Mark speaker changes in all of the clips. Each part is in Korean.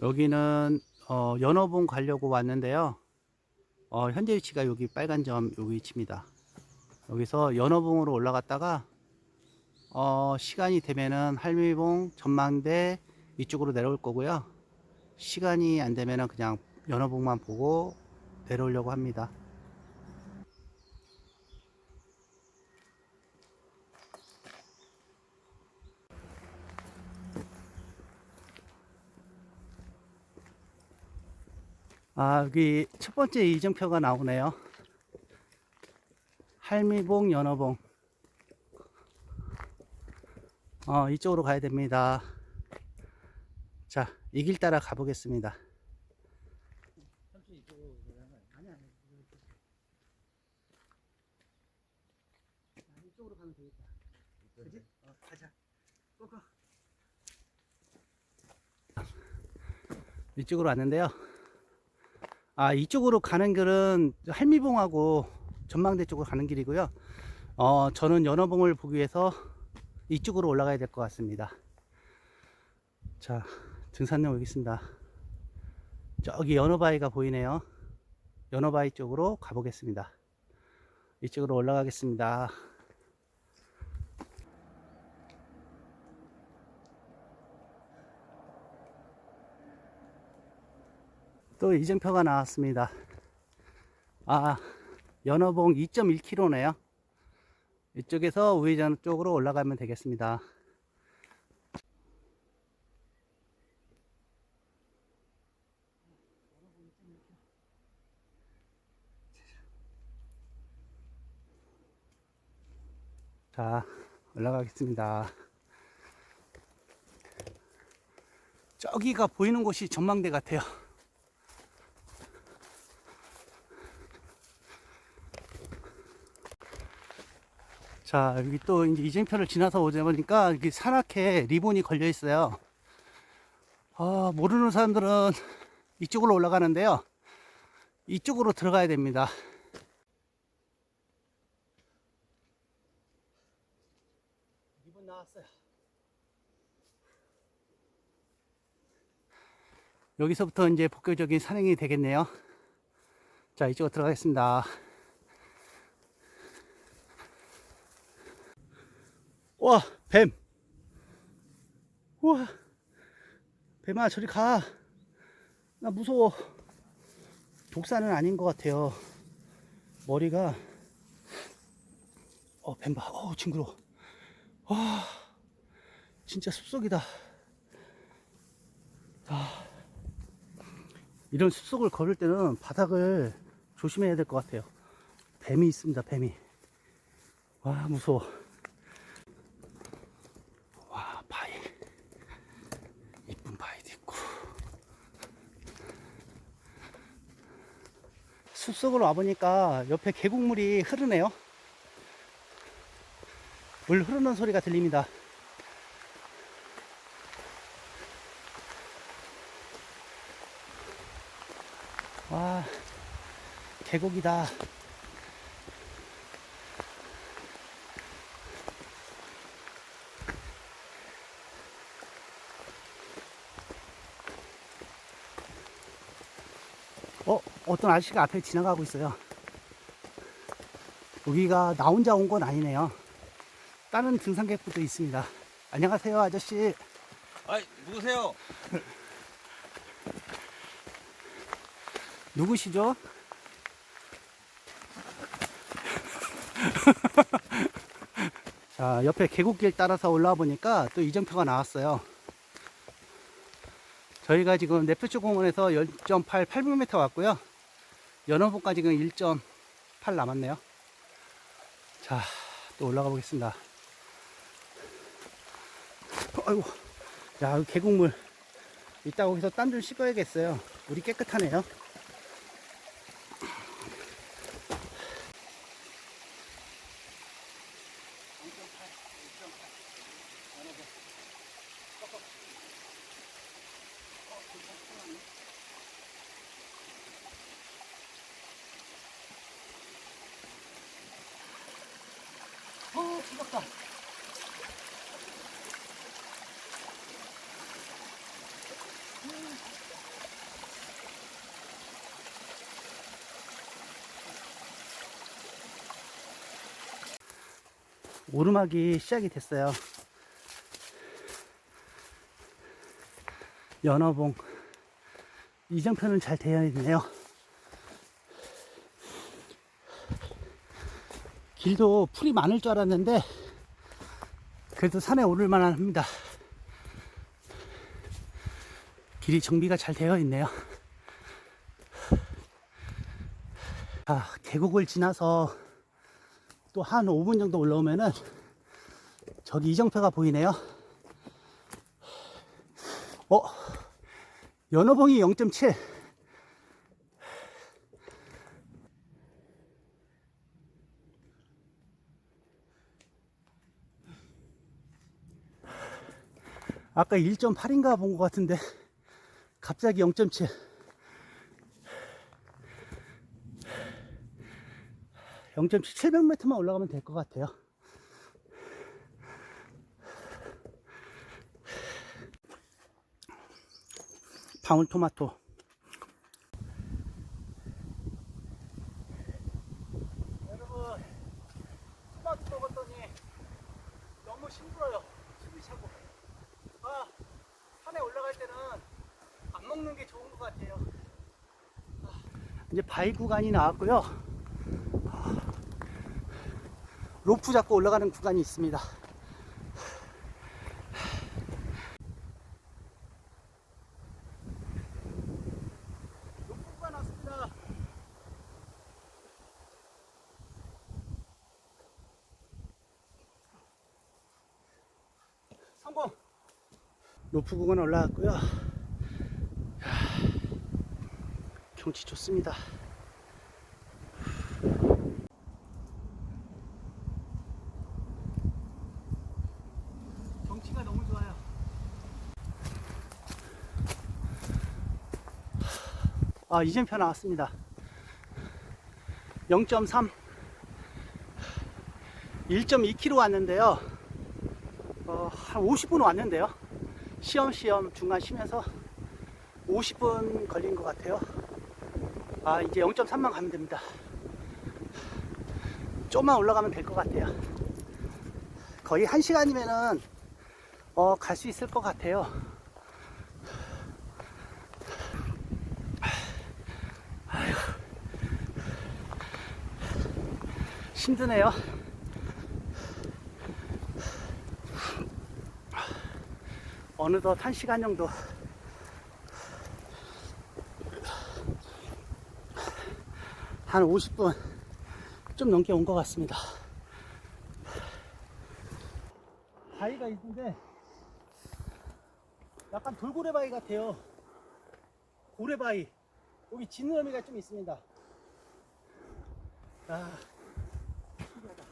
Speaker 1: 여기는 어, 연어봉 가려고 왔는데요. 어, 현재 위치가 여기 빨간 점 여기 위치입니다. 여기서 연어봉으로 올라갔다가 어, 시간이 되면은 할미봉 전망대 이쪽으로 내려올 거고요. 시간이 안 되면은 그냥 연어봉만 보고 내려오려고 합니다. 아, 여기 첫 번째 이정표가 나오네요. 할미봉, 연어봉. 어, 이쪽으로 가야 됩니다. 자, 이 길 따라 가보겠습니다. 이쪽으로 왔는데요. 아, 이쪽으로 가는 길은 할미봉하고 전망대 쪽으로 가는 길이고요. 어, 저는 연어봉을 보기 위해서 이쪽으로 올라가야 될 것 같습니다. 자, 등산로 여기 있습니다. 저기 연어바위가 보이네요. 연어바위 쪽으로 가보겠습니다. 이쪽으로 올라가겠습니다. 또 이정표가 나왔습니다. 아, 연어봉 2.1km네요. 이쪽에서 우회전 쪽으로 올라가면 되겠습니다. 자, 올라가겠습니다. 저기가 보이는 곳이 전망대 같아요. 자, 여기 또 이제 이정표를 지나서 오자 보니까 여기 산악회 리본이 걸려 있어요. 아, 모르는 사람들은 이쪽으로 올라가는데요. 이쪽으로 들어가야 됩니다. 리본 나왔어요. 여기서부터 이제 본격적인 산행이 되겠네요. 자, 이쪽으로 들어가겠습니다. 와, 뱀. 우와. 뱀아, 저리 가. 나 무서워. 독사는 아닌 것 같아요. 머리가. 어, 뱀 봐. 어, 징그러. 와, 진짜 숲속이다. 아, 이런 숲속을 걸을 때는 바닥을 조심해야 될 것 같아요. 뱀이 있습니다, 뱀이. 와, 무서워. 와 바위 이쁜 바위도 있고 숲속으로 와보니까 옆에 계곡물이 흐르네요. 물 흐르는 소리가 들립니다. 와 계곡이다 어, 어떤 아저씨가 앞에 지나가고 있어요. 여기가 나 혼자 온 건 아니네요. 다른 등산객분도 있습니다. 안녕하세요, 아저씨.
Speaker 2: 아, 누구세요?
Speaker 1: 누구시죠? 자, 옆에 계곡길 따라서 올라와 보니까 또 이정표가 나왔어요. 저희가 지금 내표초 공원에서 10.8 800m 왔고요. 연어봉까지 지금 1.8 남았네요. 자, 또 올라가 보겠습니다. 아이고, 야, 계곡물. 이따 거기서 땀좀 씻어야겠어요. 물이 깨끗하네요. 뜨겁다. 오르막이 시작이 됐어요. 연어봉. 이정표는 잘 되어 있네요. 길도 풀이 많을 줄 알았는데 그래도 산에 오를 만한 합니다. 길이 정비가 잘 되어 있네요. 아, 계곡을 지나서 또 한 5분 정도 올라오면은 저기 이정표가 보이네요. 어, 연어봉이 0.7. 아까 1.8인가 본 것 같은데 갑자기 0.7. 0.7, 700m만 올라가면 될 것 같아요. 방울토마토. 여러분, 토마토 먹었더니 너무 힘들어요. 숨이 차고. 아, 산에 올라갈 때는 안 먹는 게 좋은 것 같아요. 아, 이제 바위 구간이 나왔고요. 로프 잡고 올라가는 구간이 있습니다. 로프 구간 왔습니다. 성공! 로프 구간 올라왔고요. 경치 좋습니다. 경치가 너무 좋아요. 아, 이젠표 나왔습니다. 0.3. 1.2km 왔는데요. 어, 한 50분 왔는데요. 시험시험 중간 쉬면서 50분 걸린 것 같아요. 아, 이제 0.3만 가면 됩니다. 좀만 올라가면 될 것 같아요. 거의 1시간이면은 어, 갈 수 있을 것 같아요. 힘드네요. 어느덧 1시간 정도. 한 50분 좀 넘게 온 것 같습니다. 바위가 있는데 약간 돌고래 바위 같아요. 고래 바위. 여기 지느러미가 좀 있습니다. 아, 신기하다.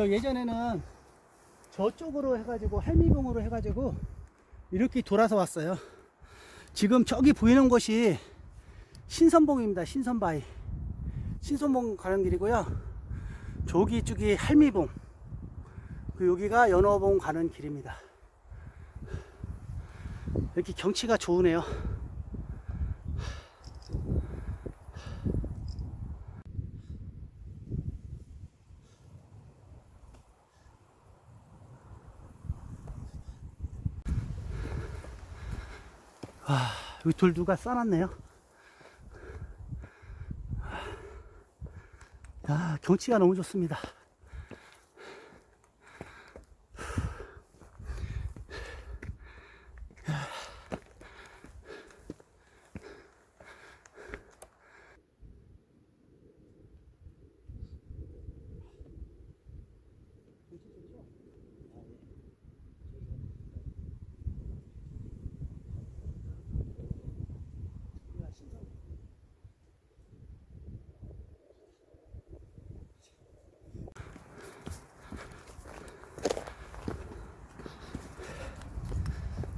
Speaker 1: 저 예전에는 저쪽으로 해가지고 할미봉으로 해가지고 이렇게 돌아서 왔어요. 지금 저기 보이는 곳이 신선봉입니다. 신선바위. 신선봉 가는 길이고요. 저기 쪽이 할미봉. 그 여기가 연어봉 가는 길입니다. 이렇게 경치가 좋으네요. 여기 돌 누가 싸놨네요. 야, 경치가 너무 좋습니다.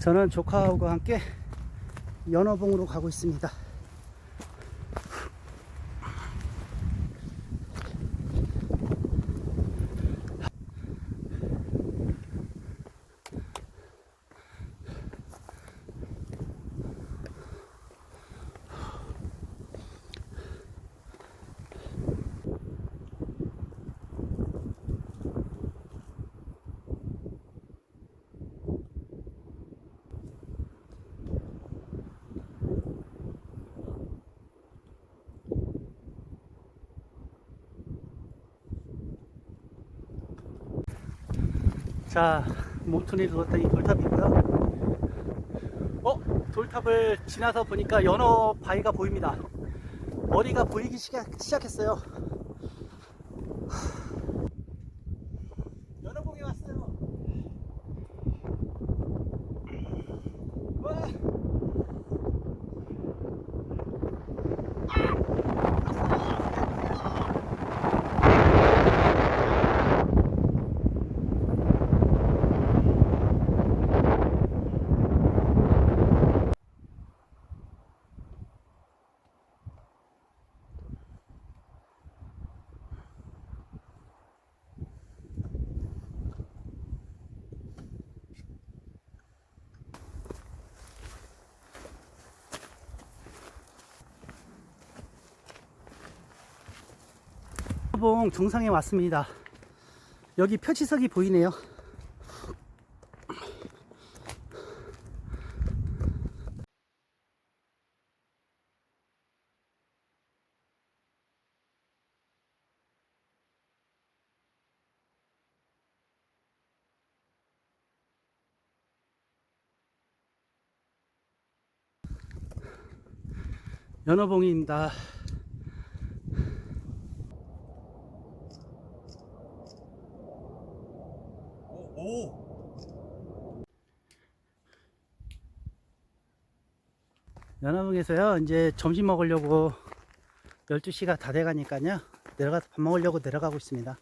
Speaker 1: 저는 조카하고 함께 연어봉으로 가고 있습니다. 자, 몸통에 두었던 이 돌탑이고요. 어, 돌탑을 지나서 보니까 연어 바위가 보입니다. 머리가 보이기 시작, 시작했어요. 봉 정상에 왔습니다. 여기 표지석이 보이네요. 연어봉입니다. 연화봉에서요 이제 점심 먹으려고 12시가 다 돼가니까요 내려가서 밥 먹으려고 내려가고 있습니다